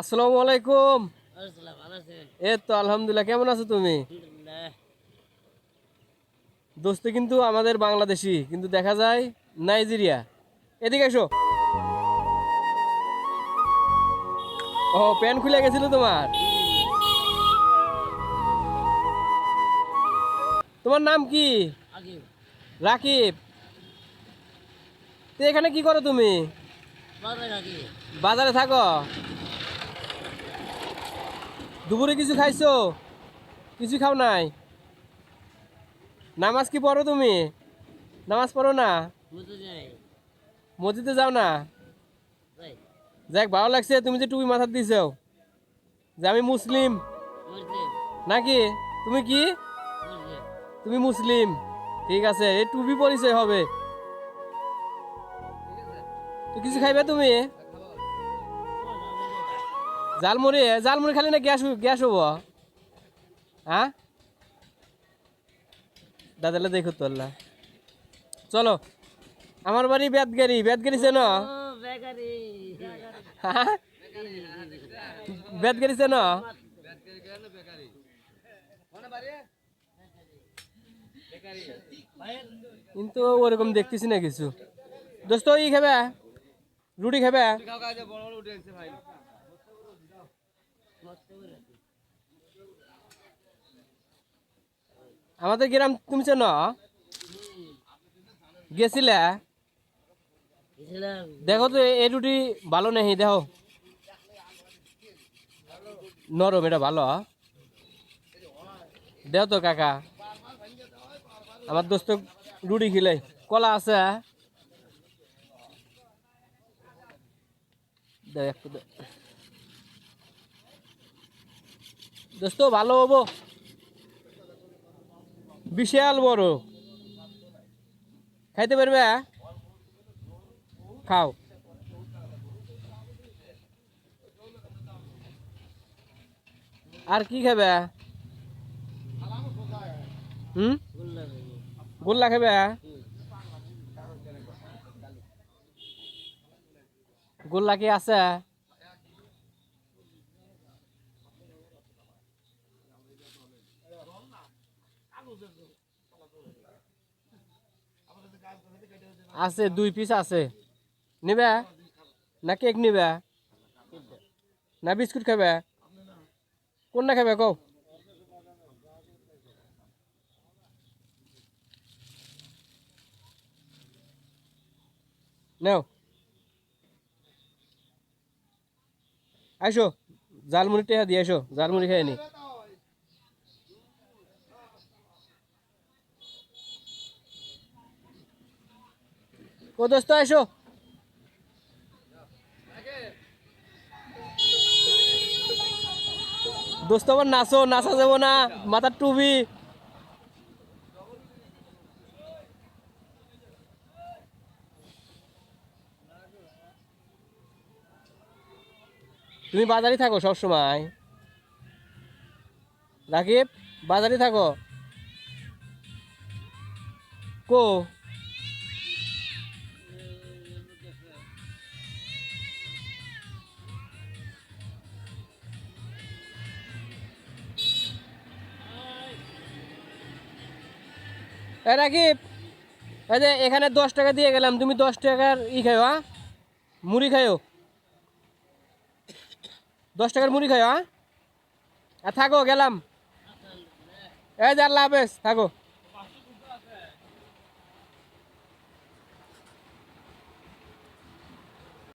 আসসালামু আলাইকুম। আলহামদুলিল্লাহ ভালো আছেন? এ তো আলহামদুলিল্লাহ কেমন আছো তুমি? দোস্ত কিন্তু আমাদের বাংলাদেশি কিন্তু দেখা যায় নাইজেরিয়া। এদিকে এসো। ও প্যান্ট খুলে গেছিল তোমার? তোমার নাম কি? রাকিব। এখানে কি করো তুমি? বাজারে থাকো? দুপুরে কিছু খাইছো? কিছু খাও নাই? নামাজ কি পড়ো তুমি? নামাজ পড়ো না? মসজিদে যাও না? যাক, ভালো লাগছে, তুমি যে টুপি মাথার দিছো। যে আমি মুসলিম। নাকি? তুমি কি? তুমি মুসলিম। ঠিক আছে, এই টুপি পরিচয় হবে। কিছু খাইবে তুমি? জালমুড়ি জালমুড়ি খালি না গ্যাস গ্যাস হব? হ্যাঁ? দাদালে দেখো তোল্লা চলো আমার বাড়ি বেতগাড়ি বেতগাড়ি চেন? হ্যাঁ বেতগাড়ি চেন? কিন্তু ওরকম দেখতেছি না কিছু। দোস্ত ই খাবে? রুটি খাবে? আমাদের গ্রাম তুমি চেন? গেছিলে? দেখো তো এই রুটি ভালো নেই দেখো। নরম এটা ভালো। দেও তো কাকা। আমার দোস্ত রুটি খিলে। কলা আছে? দাও একটু দাও। দোস্ত, ভালো হব। বিশাল বড়। খাইতে পারবে? খাও। আর কি খাবে? হুম? গোল্লা খাবে? গোল্লা কি আছে? আছে, দুই পিস আছে। নিবে? না কেক নিবে? না বিস্কুট খাবে? কোনটা খাবে কও? নেও। আইসো জালমুড়ি টেহা দিয়ে এসো জালমুড়ি খেয়ে নি। ও দোস্ত আইসো দোস্ত, আবার নাচো, নাচা যাব না, মাথার টুপি। তুমি বাজারে থাকো সবসময়। রাকিব, বাজারে থাকো। কো? এ, রাকিব এই যে এখানে দশ টাকা দিয়ে গেলাম, তুমি দশ টাকার ই খাইও হ্যাঁ মুড়ি খাইও। দশ টাকার মুড়ি খাও হ্যাঁ থাকো, গেলাম। এই যে আল্লাহ হাফেজ, থাকো।